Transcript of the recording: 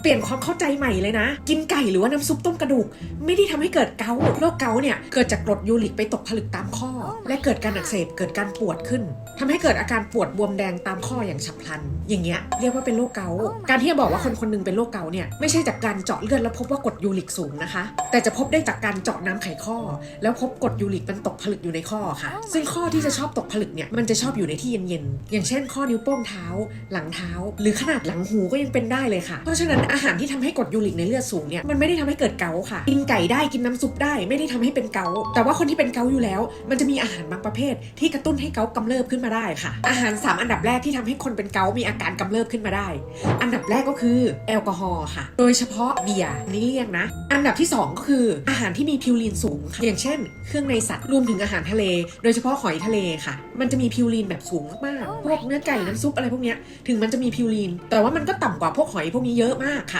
เปลี่ยนความเข้าใจใหม่เลยนะ กินไก่หรือว่าน้ำซุปต้มกระดูก ไม่ได้ทำให้เกิดเกาต์โรคเกาต์เนี่ยเกิดจากกรดยูริกไปตกผลึกตามข้อ และเกิดการอักเสบเกิดการปวดขึ้นทำให้เกิดอาการปวดบวมแดงตามข้ออย่างฉับพลัน อย่างเงี้ยเรียกว่าเป็นโรคเกาต์การที่จะบอกว่าคนคนหนึงเป็นโรคเกาต์เนี่ยไม่ใช่จากการเจาะเลือดแล้วพบว่ากรดยูริกสูงนะคะ แต่จะพบได้จากการเจาะน้ำไขข้อ แล้วพบกรดยูริกมันตกผลึกอยู่ในข้อค่ะ ซึ่งข้อที่จะชอบตกผลึกเนี่ยมันจะชอบอยู่ในที่เย็นๆอย่างเช่น ข้อนิ้วโป้งเท้า หลังเท้า หรือขนาดหลังหูก็ยังเป็นได้เลยค่ะ เพราะฉะนั้นอาหารที่ทำให้กรดยูริกในเลือดสูงเนี่ยมันไม่ได้ทำให้เกิดเกาต์ค่ะกินไก่ได้กินน้ำซุปได้ไม่ได้ทำให้เป็นเกาต์แต่ว่าคนที่เป็นเกาต์อยู่แล้ว มันจะมีอาหารบางประเภท ที่กระตุ้นให้เกาต์กำเริบขึ้นมาได้ค่ะ อาหารสามอันดับแรกที่ทำให้คนเป็นเกาต์มีอาการกำเริบขึ้นมาได้ อันดับแรกก็คือแอลกอฮอล์ค่ะ โดยเฉพาะเบียร์นี่เลี่ยงนะ อันดับที่ 2 ก็คืออาหารที่มีพิวรีนสูงค่ะอย่างเช่น เครื่องในสัตว์รวมถึงอาหารทะเล โดยเฉพาะหอยทะเลค่ะ มันจะมีพิวรีนแบบสูงมากๆพวกเนื้อไก่น้ำซุปอะไรพวกเนี้ยถึงมันจะมีพิวรีน แต่ว่ามันก็ต่ำกว่าพวกหอยพวกนี้เยอะมากค่ะ